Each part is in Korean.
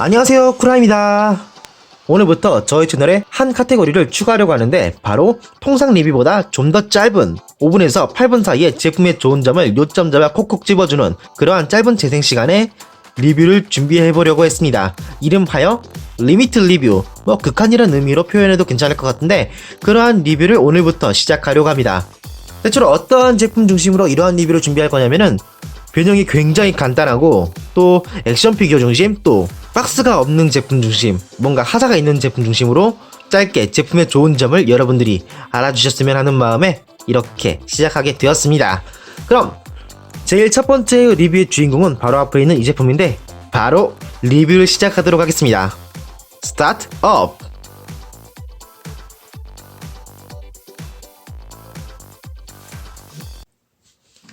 안녕하세요 쿠라입니다. 오늘부터 저희 채널에 한 카테고리를 추가하려고 하는데 바로 통상 리뷰보다 좀 더 짧은 5분에서 8분 사이에 제품의 좋은 점을 요점 잡아 콕콕 집어주는 그러한 짧은 재생 시간에 리뷰를 준비해보려고 했습니다. 이름하여 리미트 리뷰. 뭐 극한이라는 의미로 표현해도 괜찮을 것 같은데 그러한 리뷰를 오늘부터 시작하려고 합니다. 대체로 어떠한 제품 중심으로 이러한 리뷰를 준비할 거냐면은 변형이 굉장히 간단하고 또 액션 피규어 중심 또 박스가 없는 제품 중심 뭔가 하자가 있는 제품 중심으로 짧게 제품의 좋은 점을 여러분들이 알아주셨으면 하는 마음에 이렇게 시작하게 되었습니다. 그럼 제일 첫 번째 리뷰의 주인공은 바로 앞에 있는 이 제품인데 바로 리뷰를 시작하도록 하겠습니다. 스타트 업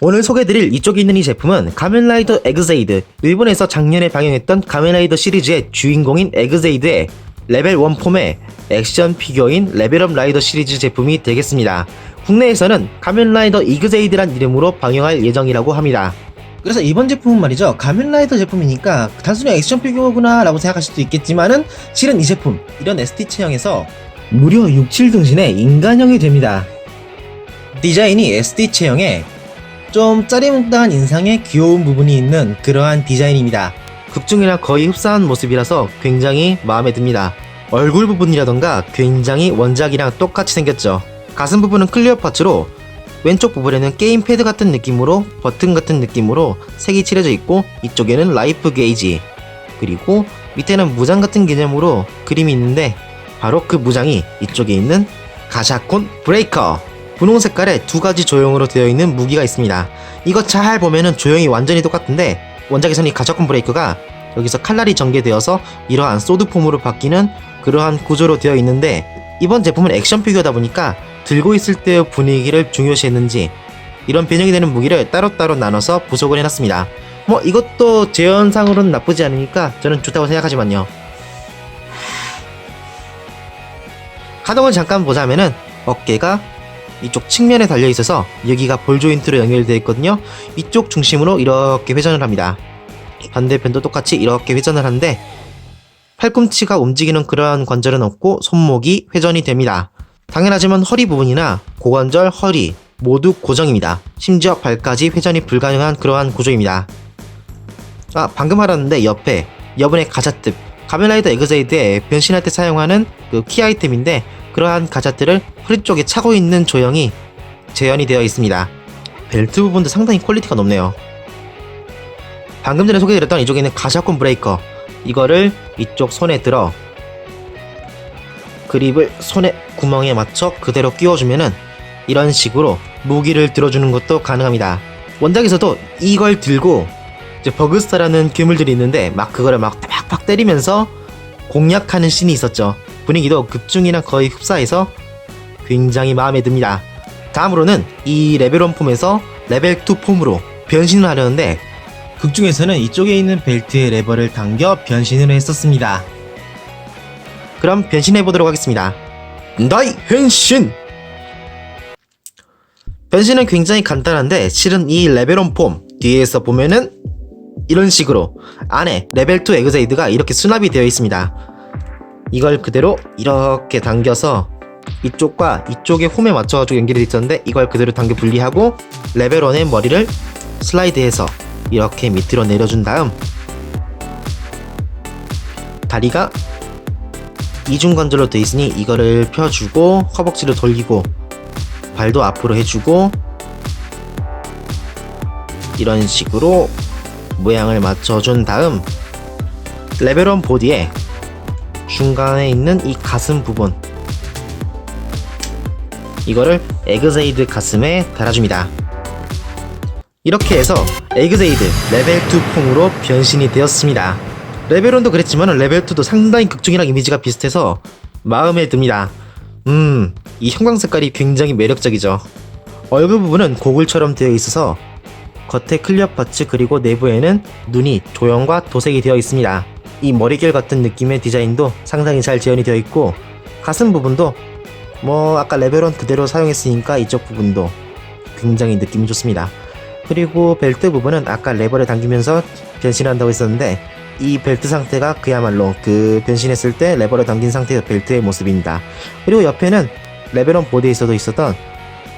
오늘 소개해드릴 이쪽에 있는 이 제품은 가면라이더 에그제이드 일본에서 작년에 방영했던 가면라이더 시리즈의 주인공인 에그제이드의 레벨 1 폼의 액션 피규어인 레벨업 라이더 시리즈 제품이 되겠습니다. 국내에서는 가면라이더 이그제이드란 이름으로 방영할 예정이라고 합니다. 그래서 이번 제품은 말이죠 가면라이더 제품이니까 단순히 액션 피규어구나 라고 생각하실 수도 있겠지만은 실은 이 제품 이런 ST 체형에서 무려 6, 7등신의 인간형이 됩니다. 디자인이 SD 체형에 좀 짜리몽땅한 인상에 귀여운 부분이 있는 그러한 디자인입니다. 극중이랑 거의 흡사한 모습이라서 굉장히 마음에 듭니다. 얼굴 부분이라던가 굉장히 원작이랑 똑같이 생겼죠. 가슴 부분은 클리어 파츠로 왼쪽 부분에는 게임 패드 같은 느낌으로 버튼 같은 느낌으로 색이 칠해져 있고 이쪽에는 라이프 게이지 그리고 밑에는 무장 같은 개념으로 그림이 있는데 바로 그 무장이 이쪽에 있는 가샤콘 브레이커 분홍 색깔의 두 가지 조형으로 되어 있는 무기가 있습니다. 이거 잘 보면은 조형이 완전히 똑같은데 원작에서는 이 가샤콘 브레이커가 여기서 칼날이 전개되어서 이러한 소드 폼으로 바뀌는 그러한 구조로 되어 있는데 이번 제품은 액션 피규어다 보니까 들고 있을 때의 분위기를 중요시했는지 이런 변형이 되는 무기를 따로따로 나눠서 부속을 해놨습니다. 뭐 이것도 재현상으로는 나쁘지 않으니까 저는 좋다고 생각하지만요. 가동을 잠깐 보자면은 어깨가 이쪽 측면에 달려 있어서 여기가 볼 조인트로 연결되어 있거든요. 이쪽 중심으로 이렇게 회전을 합니다. 반대편도 똑같이 이렇게 회전을 하는데 팔꿈치가 움직이는 그러한 관절은 없고 손목이 회전이 됩니다. 당연하지만 허리 부분이나 고관절, 허리 모두 고정입니다. 심지어 발까지 회전이 불가능한 그러한 구조입니다. 아 방금 알았는데 옆에 여분의 가자뜻 가면라이더 에그제이드에 변신할 때 사용하는 그 키 아이템인데 그러한 가자트를 허리 쪽에 차고 있는 조형이 재현이 되어 있습니다. 벨트 부분도 상당히 퀄리티가 높네요. 방금 전에 소개드렸던 이쪽에 있는 가샤콘 브레이커 이거를 이쪽 손에 들어 그립을 손에 구멍에 맞춰 그대로 끼워주면은 이런 식으로 무기를 들어주는 것도 가능합니다. 원작에서도 이걸 들고 이제 버그스타라는 괴물들이 있는데 막 그거를 막 팍팍 때리면서 공략하는 씬이 있었죠. 분위기도 극중이랑 거의 흡사해서 굉장히 마음에 듭니다. 다음으로는 이 레벨 1 폼에서 레벨 2 폼으로 변신을 하려는데 극중에서는 이쪽에 있는 벨트의 레버를 당겨 변신을 했었습니다. 그럼 변신해 보도록 하겠습니다. 나이 변신! 변신은 굉장히 간단한데 실은 이 레벨 1폼 뒤에서 보면은 이런 식으로 안에 레벨 2 에그제이드가 이렇게 수납이 되어 있습니다. 이걸 그대로 이렇게 당겨서 이쪽과 이쪽의 홈에 맞춰가지고 연결이 있었는데 이걸 그대로 당겨 분리하고 레벨 1의 머리를 슬라이드해서 이렇게 밑으로 내려준 다음 다리가 이중관절로 되어 있으니 이거를 펴주고 허벅지를 돌리고 발도 앞으로 해주고 이런 식으로 모양을 맞춰준 다음 레벨 1 보디에 중간에 있는 이 가슴 부분. 이거를 에그제이드 가슴에 달아줍니다. 이렇게 해서 에그제이드 레벨 2 폼으로 변신이 되었습니다. 레벨 1도 그랬지만 레벨 2도 상당히 극중이랑 이미지가 비슷해서 마음에 듭니다. 음, 이 형광 색깔이 굉장히 매력적이죠. 얼굴 부분은 고글처럼 되어 있어서 겉에 클리어 파츠 그리고 내부에는 눈이 조형과 도색이 되어 있습니다 이 머리결 같은 느낌의 디자인도 상당히 잘 재현이 되어 있고 가슴 부분도 뭐 아까 레벨 1 그대로 사용했으니까 이쪽 부분도 굉장히 느낌이 좋습니다. 그리고 벨트 부분은 아까 레버를 당기면서 변신한다고 했었는데 이 벨트 상태가 그야말로 그 변신했을 때 레버를 당긴 상태의 벨트의 모습입니다. 그리고 옆에는 레벨원 보드에서도 있었던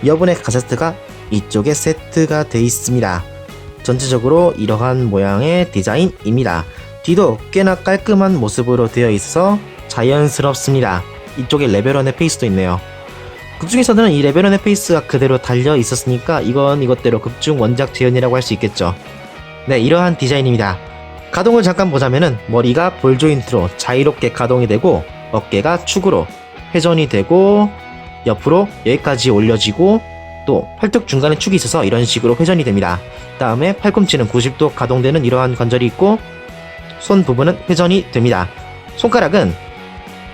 여분의 가세트가 이쪽에 세트가 돼 있습니다. 전체적으로 이러한 모양의 디자인입니다. 뒤도 꽤나 깔끔한 모습으로 되어 있어 자연스럽습니다. 이쪽에 레벨원의 페이스도 있네요. 극 중에서는 이 레벨원의 페이스가 그대로 달려 있었으니까 이건 이것대로 극중 원작 재현이라고 할 수 있겠죠. 네, 이러한 디자인입니다. 가동을 잠깐 보자면은 머리가 볼 조인트로 자유롭게 가동이 되고 어깨가 축으로 회전이 되고 옆으로 여기까지 올려지고 또 팔뚝 중간에 축이 있어서 이런 식으로 회전이 됩니다. 다음에 팔꿈치는 90도 가동되는 이러한 관절이 있고 손 부분은 회전이 됩니다. 손가락은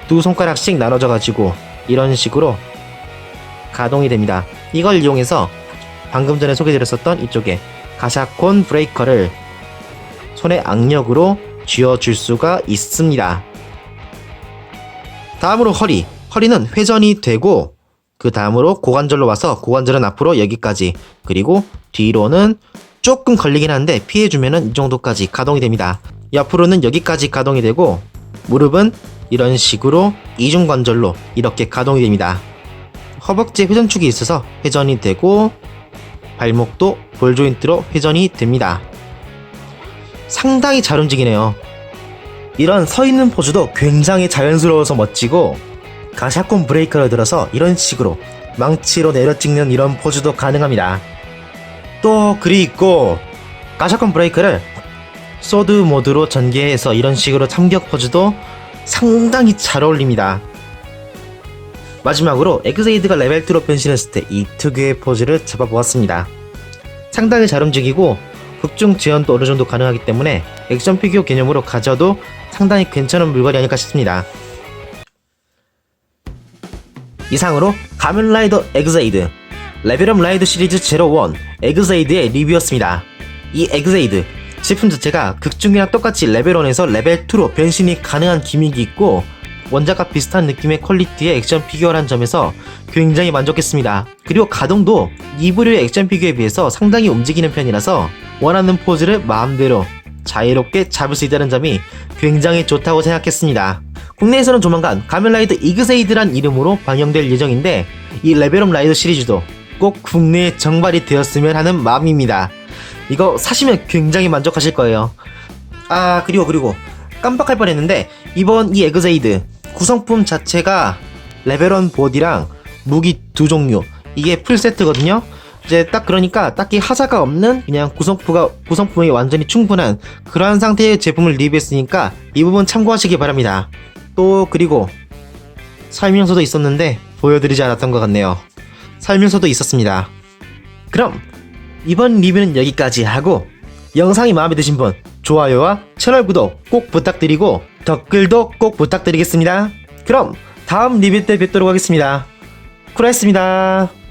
두 손가락씩 나눠져 가지고 이런 식으로 가동이 됩니다. 이걸 이용해서 방금 전에 소개드렸었던 이쪽에 가샤콘 브레이커를 손의 악력으로 쥐어줄 수가 있습니다. 다음으로 허리. 허리는 회전이 되고 그 다음으로 고관절로 와서 고관절은 앞으로 여기까지 그리고 뒤로는 조금 걸리긴 한데 피해주면은 이 정도까지 가동이 됩니다. 옆으로는 여기까지 가동이 되고 무릎은 이런 식으로 이중관절로 이렇게 가동이 됩니다. 허벅지 회전축이 있어서 회전이 되고 발목도 볼 조인트로 회전이 됩니다. 상당히 잘 움직이네요. 이런 서 있는 포즈도 굉장히 자연스러워서 멋지고 가샤콘 브레이커를 들어서 이런 식으로 망치로 내려 찍는 이런 포즈도 가능합니다. 또 글이 있고 가샤콘 브레이커를 소드 모드로 전개해서 이런 식으로 참격 포즈도 상당히 잘 어울립니다. 마지막으로 엑세이드가 레벨 2로 변신했을 때 이 특유의 포즈를 잡아보았습니다. 상당히 잘 움직이고 극중 지연도 어느 정도 가능하기 때문에 액션 피규어 개념으로 가져도 상당히 괜찮은 물건이 아닐까 싶습니다. 이상으로 가면라이더 에그제이드 레벨업 라이드 시리즈 01 에그제이드의 리뷰였습니다. 이 에그제이드 제품 자체가 극중이랑 똑같이 레벨 1에서 레벨 2로 변신이 가능한 기믹이 있고 원작과 비슷한 느낌의 퀄리티의 액션 피규어란 점에서 굉장히 만족했습니다. 그리고 가동도 이브류의 액션 피규어에 비해서 상당히 움직이는 편이라서 원하는 포즈를 마음대로 자유롭게 잡을 수 있다는 점이 굉장히 좋다고 생각했습니다. 국내에서는 조만간 가면라이더 이그세이드란 이름으로 방영될 예정인데 이 레벨업 라이더 시리즈도 꼭 국내에 정발이 되었으면 하는 마음입니다. 이거 사시면 굉장히 만족하실 거예요. 아 그리고 그리고 깜빡할 뻔했는데 이번 이 에그제이드 구성품 자체가 레벨원 보디랑 무기 두 종류 이게 풀 세트거든요. 이제 딱 그러니까 딱히 하자가 없는 그냥 구성품가 구성품이 완전히 충분한 그러한 상태의 제품을 리뷰했으니까 이 부분 참고하시기 바랍니다. 또 그리고 설명서도 있었는데 보여드리지 않았던 것 같네요. 설명서도 있었습니다. 그럼 이번 리뷰는 여기까지 하고 영상이 마음에 드신 분 좋아요와 채널 구독 꼭 부탁드리고 댓글도 꼭 부탁드리겠습니다. 그럼 다음 리뷰 때 뵙도록 하겠습니다. 쿠라했습니다.